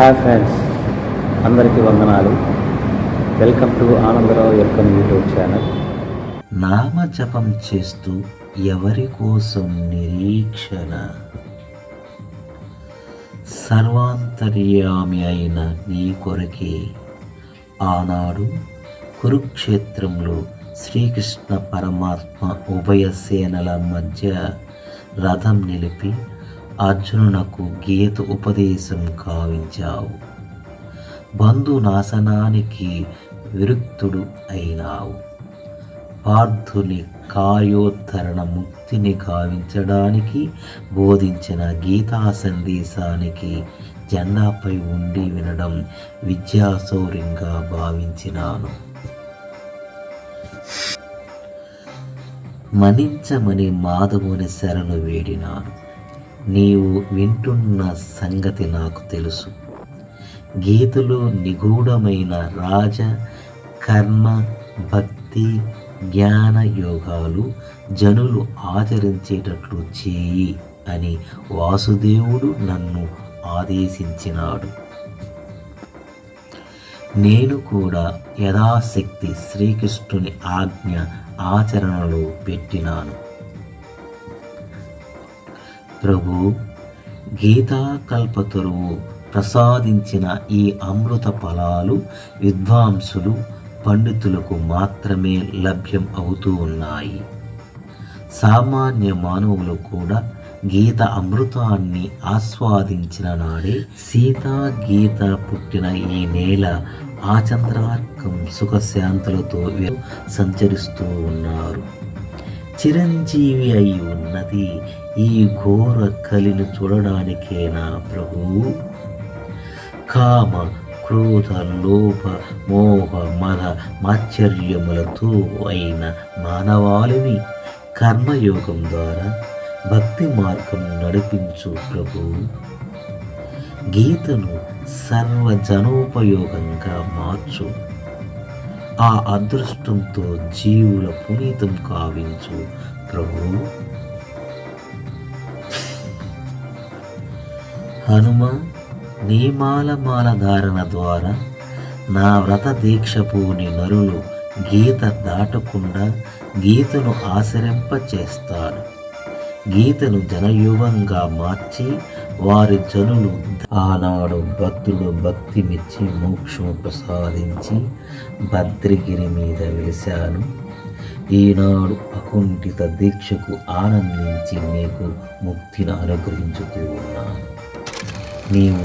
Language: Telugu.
హాయ్ ఫ్రెండ్స్ అందరికీ వందనాలు. వెల్కమ్ టు ఆనందరావు ఎల్కమ్ యూట్యూబ్ ఛానల్ నామ జపం చేస్తూ ఎవరి కోసం నిరీక్షణ? సర్వాంతర్యామి అయిన నీ కొరకే ఆనాడు కురుక్షేత్రంలో శ్రీకృష్ణ పరమాత్మ ఉభయ సేనల మధ్య రథం నిలిపి అర్జునునకు గీత ఉపదేశం కావించావు బంధు నాశనానికి విరుక్తుడు అయినావు. పార్థుని కార్యోద్ధరణ ముక్తిని గావించడానికి బోధించిన గీతా సందేశానికి జెండాపై ఉండి వినడం విద్యాశౌర్యంగా భావించినాను. మనించమని మాధవుని శరణు వేడినాను. నీవు వింటున్న సంగతి నాకు తెలుసు. గీతలో నిగూఢమైన రాజ కర్మ భక్తి జ్ఞాన యోగాలు జనులు ఆచరించేటట్లు చేయి అని వాసుదేవుడు నన్ను ఆదేశించినాడు. నేను కూడా యథాశక్తి శ్రీకృష్ణుని ఆజ్ఞ ఆచరణలో పెట్టినాను. ప్రభు గీతాకల్పతరువు ప్రసాదించిన ఈ అమృత ఫలాలు విద్వాంసులు పండితులకు మాత్రమే లభ్యం అవుతూ ఉన్నాయి. సామాన్య మానవులు కూడా గీత అమృతాన్ని ఆస్వాదించిన నాడే సీతా గీత పుట్టిన ఈ నేల ఆచంద్రార్కం సుఖశాంతులతో సంచరిస్తూ ఉన్నారు. చిరంజీవి అయి ఉన్నది. ఈ ఘోర కలిని చూడడానికేనా ప్రభు. కామ క్రోధ లోప మోహ మద మాశ్చర్యములతో అయిన మానవాళిని కర్మయోగం ద్వారా భక్తి మార్గం నడిపించు ప్రభు. గీతను సర్వజనోపయోగంగా మార్చు. ఆ అదృష్టంతో జీవుల పునీతం కావించు ప్రభు. హనుమ నీమాల మాల ధారణ ద్వారా నా వ్రత దీక్షపూని నరులు గీత దాటకుండా గీతను ఆచరింప చేస్తాడు గీతను జనయువంగా మార్చి వారి జనులు ఆనాడు భక్తులు భక్తి మెచ్చి మోక్షం ప్రసాదించి భద్రగిరి మీద వెలిశాను. ఈనాడు అకుంఠిత దీక్షకు ఆనందించి నీకు ముక్తిని అనుగ్రహించుతూ ఉన్నాను. నీవు